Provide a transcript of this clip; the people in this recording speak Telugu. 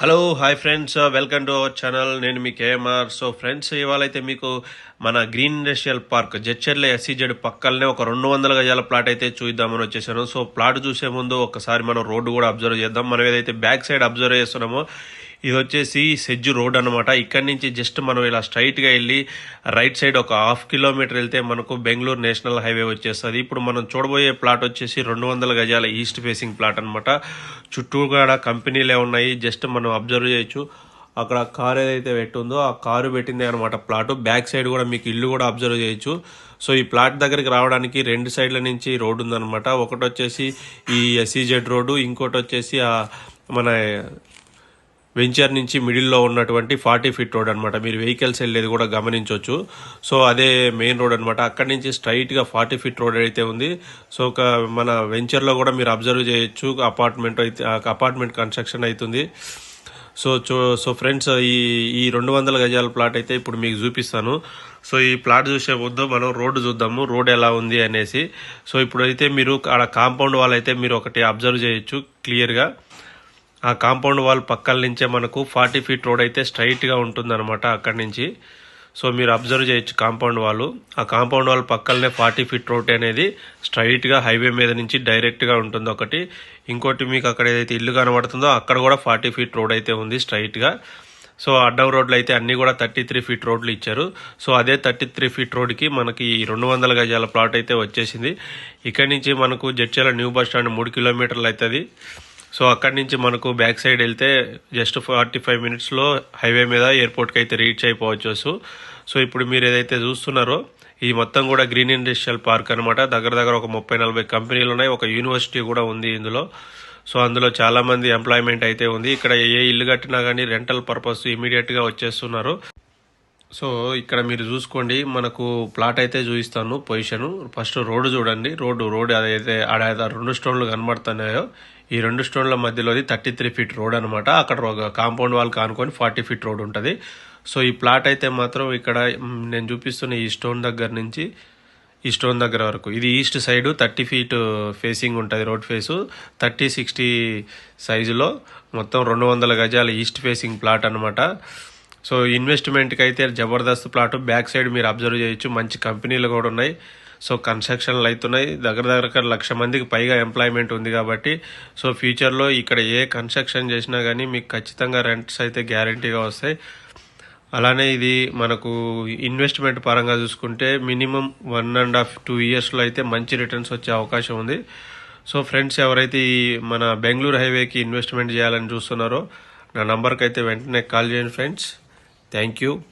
Hello hi friends welcome to our channel నేను మీ కేఎంఆర్ సో ఫ్రెండ్స్ ఇవాళ అయితే మీకు మన green industrial park Jadcherla SEZ పక్కలనే ఒక రెండు వందల గజాల ప్లాట్ అయితే చూద్దామని వచ్చేసాను. సో ప్లాట్ చూసే ముందు ఒకసారి మనం రోడ్డు కూడా అబ్జర్వ్ చేద్దాం. మనం ఏదైతే బ్యాక్ సైడ్ అబ్జర్వ్ చేస్తున్నామో ఇది వచ్చేసి సెజ్జు రోడ్ అనమాట ఇక్కడి నుంచి జస్ట్ మనం ఇలా స్ట్రైట్గా వెళ్ళి రైట్ సైడ్ ఒక హాఫ్ కిలోమీటర్ వెళ్తే మనకు బెంగళూరు నేషనల్ హైవే వచ్చేస్తుంది. ఇప్పుడు మనం చూడబోయే ప్లాట్ వచ్చేసి రెండు వందల గజాల ఈస్ట్ ఫేసింగ్ ప్లాట్ అనమాట చుట్టూ కూడా కంపెనీలే ఉన్నాయి. జస్ట్ మనం అబ్జర్వ్ చేయొచ్చు. అక్కడ కారు ఏదైతే పెట్టుందో ఆ కారు పెట్టింది అనమాట ప్లాట్. బ్యాక్ సైడ్ కూడా మీకు ఇల్లు కూడా అబ్జర్వ్ చేయొచ్చు. సో ఈ ప్లాట్ దగ్గరికి రావడానికి రెండు సైడ్ల నుంచి రోడ్డు ఉందనమాట ఒకటి వచ్చేసి ఈ ఎస్సీజెడ్ రోడ్డు ఇంకోటి వచ్చేసి ఆ మన వెంచర్ నుంచి మిడిల్లో ఉన్నటువంటి ఫార్టీ ఫీట్ రోడ్ అనమాట మీరు వెహికల్స్ వెళ్ళేది కూడా గమనించవచ్చు సో అదే మెయిన్ రోడ్ అనమాట అక్కడి నుంచి స్ట్రైట్గా ఫార్టీ ఫీట్ రోడ్ అయితే ఉంది. సో ఒక మన వెంచర్లో కూడా మీరు అబ్జర్వ్ చేయొచ్చు. అపార్ట్మెంట్ అయితే అపార్ట్మెంట్ కన్స్ట్రక్షన్ అవుతుంది. సో చూ సో ఫ్రెండ్స్ ఈ ఈ రెండు వందల గజాల ప్లాట్ అయితే ఇప్పుడు మీకు చూపిస్తాను. సో ఈ ప్లాట్ చూసే ముందు మనం రోడ్డు చూద్దాము. రోడ్ ఎలా ఉంది అనేసి. సో ఇప్పుడైతే మీరు ఆడ కాంపౌండ్ వాల్ అయితే మీరు ఒకటి అబ్జర్వ్ చేయొచ్చు క్లియర్గా. ఆ కాంపౌండ్ వాల్ పక్కల నుంచే మనకు ఫార్టీ ఫీట్ రోడ్ అయితే స్ట్రైట్గా ఉంటుందన్నమాట అక్కడి నుంచి. సో మీరు అబ్జర్వ్ చేయొచ్చు కాంపౌండ్ వాల్. ఆ కాంపౌండ్ వాల్ పక్కలనే ఫార్టీ ఫీట్ రోడ్ అనేది స్ట్రైట్గా హైవే మీద నుంచి డైరెక్ట్గా ఉంటుంది ఒకటి. ఇంకోటి మీకు అక్కడ ఏదైతే ఇల్లు కనబడుతుందో అక్కడ కూడా ఫార్టీ ఫీట్ రోడ్ అయితే ఉంది స్ట్రైట్గా సో అడ్డం రోడ్లు అయితే అన్నీ కూడా థర్టీ త్రీ ఫీట్ రోడ్లు ఇచ్చారు. సో అదే థర్టీ త్రీ ఫీట్ రోడ్కి మనకి రెండు వందల గజాల ప్లాట్ అయితే వచ్చేసింది. ఇక్కడి నుంచి మనకు జడ్చల న్యూ బస్ స్టాండ్ మూడు కిలోమీటర్లు అవుతుంది. సో అక్కడి నుంచి మనకు బ్యాక్ సైడ్ వెళ్తే జస్ట్ ఫార్టీ ఫైవ్ మినిట్స్లో హైవే మీద ఎయిర్పోర్ట్కి అయితే రీచ్ అయిపోవచ్చు. సో ఇప్పుడు మీరు ఏదైతే చూస్తున్నారో ఈ మొత్తం కూడా గ్రీన్ ఇండస్ట్రియల్ పార్క్ అనమాట దగ్గర దగ్గర ఒక ముప్పై నలభై కంపెనీలు ఉన్నాయి. ఒక యూనివర్సిటీ కూడా ఉంది ఇందులో. సో అందులో చాలామంది ఎంప్లాయ్మెంట్ అయితే ఉంది. ఇక్కడ ఏ ఇల్లు కట్టినా కానీ రెంటల్ పర్పస్ ఇమీడియట్గా వచ్చేస్తున్నారు. సో ఇక్కడ మీరు చూసుకోండి. మనకు ప్లాట్ అయితే చూపిస్తాను పొజిషన్. ఫస్ట్ రోడ్డు చూడండి. రోడ్డు రోడ్డు అదైతే ఆడ రెండు స్టోన్లు కనబడుతున్నాయో. ఈ రెండు స్టోన్ల మధ్యలోది థర్టీ త్రీ ఫీట్ రోడ్ అనమాట అక్కడ కాంపౌండ్ వాల్ కానుకొని ఫార్టీ ఫీట్ రోడ్ ఉంటుంది. సో ఈ ప్లాట్ అయితే మాత్రం ఇక్కడ నేను చూపిస్తున్న ఈ స్టోన్ దగ్గర నుంచి ఈ స్టోన్ దగ్గర వరకు. ఇది east side thirty feet facing ఉంటుంది రోడ్ ఫేసు. థర్టీ సిక్స్టీ సైజులో మొత్తం రెండు వందల గజాల ఈస్ట్ ఫేసింగ్ ప్లాట్ అనమాట సో ఇన్వెస్ట్మెంట్కి అయితే జబర్దస్త్ ప్లాట్ బ్యాక్ సైడ్ మీరు అబ్జర్వ్ చేయొచ్చు. మంచి కంపెనీలు కూడా ఉన్నాయి. సో కన్స్ట్రక్షన్లు అవుతున్నాయి దగ్గర దగ్గర లక్ష మందికి పైగా ఎంప్లాయ్మెంట్ ఉంది కాబట్టి సో ఫ్యూచర్లో ఇక్కడ ఏ కన్స్ట్రక్షన్ చేసినా కానీ మీకు ఖచ్చితంగా రెంట్స్ అయితే గ్యారంటీగా వస్తాయి. అలానే ఇది మనకు ఇన్వెస్ట్మెంట్ పరంగా చూసుకుంటే minimum one and half two ఇయర్స్లో అయితే మంచి రిటర్న్స్ వచ్చే అవకాశం ఉంది. సో ఫ్రెండ్స్ ఎవరైతే ఈ మన బెంగళూరు హైవేకి ఇన్వెస్ట్మెంట్ చేయాలని చూస్తున్నారో నా నంబర్కి అయితే వెంటనే కాల్ చేయండి ఫ్రెండ్స్ Thank you.